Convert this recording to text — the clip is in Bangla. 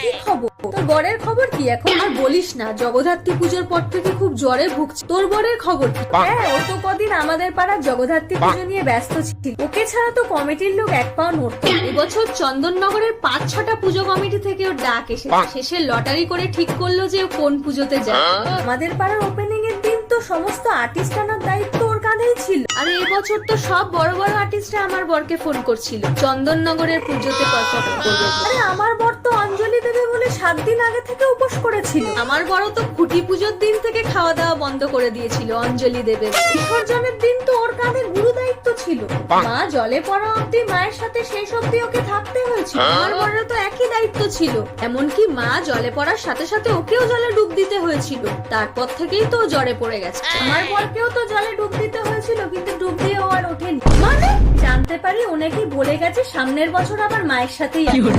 কি খবর? তোর বরের খবর কি? এখন আর বলিস না জগদ্ধাত্রী পুজোর পর থেকে খুব জ্বরে ভুগছে। তোর বরের খবর কি? হ্যাঁ ও তো কদিন আমাদের পাড়ার জগদ্ধাত্রী পুজো নিয়ে ব্যস্ত ছিল। ওকে ছাড়া তো কমিটির লোক এক পাও নড়ত এবছর চন্দননগরের পাঁচ ছটা পুজো কমিটি থেকে ওর ডাক এসে শেষে লটারি করে ঠিক করল যে ও কোন পুজোতে যায়। আমাদের পাড়ার ওপেনিং এর দিন তো সমস্ত আর্টিস্ট আনার দায়িত্ব ওর কাঁধেই ছিল। আর এই বছর তো সব বড় বড় আর্টিস্টরা আমার বরকে ফোন করছিল। চন্দননগরের পুজোতে পারফর্ম করবে। আরে আমার বর তো সাত দিন আগে থেকে উপোস করেছিল। আমার বড় তো খুঁটি পুজোর দিন থেকে খাওয়া দাওয়া বন্ধ করে দিয়েছিল অঞ্জলি দেবে বিসর্জনের দিন তো ওর কাঁধে গুরু দায়িত্ব ছিল। মা জলে পড়া অব্দি মায়ের সাথে শেষ অব্দি ওকে থাকতে হয়েছিল। আমার বরের তো একই দায়িত্ব ছিল। এমনকি মা জলে পড়ার সাথে সাথে ওকেও জলে ডুব দিতে হয়েছিল। তারপর থেকেই তো ও জ্বরে পড়ে গেছে। আমার বরকেও তো জলে ডুব দিতে হয়েছিল কিন্তু ডুব দিয়ে ও আর ওঠেনি। মানে? জানতে পারি ও নাকি বলে গেছে সামনের বছর আবার মায়ের সাথেই আসবে।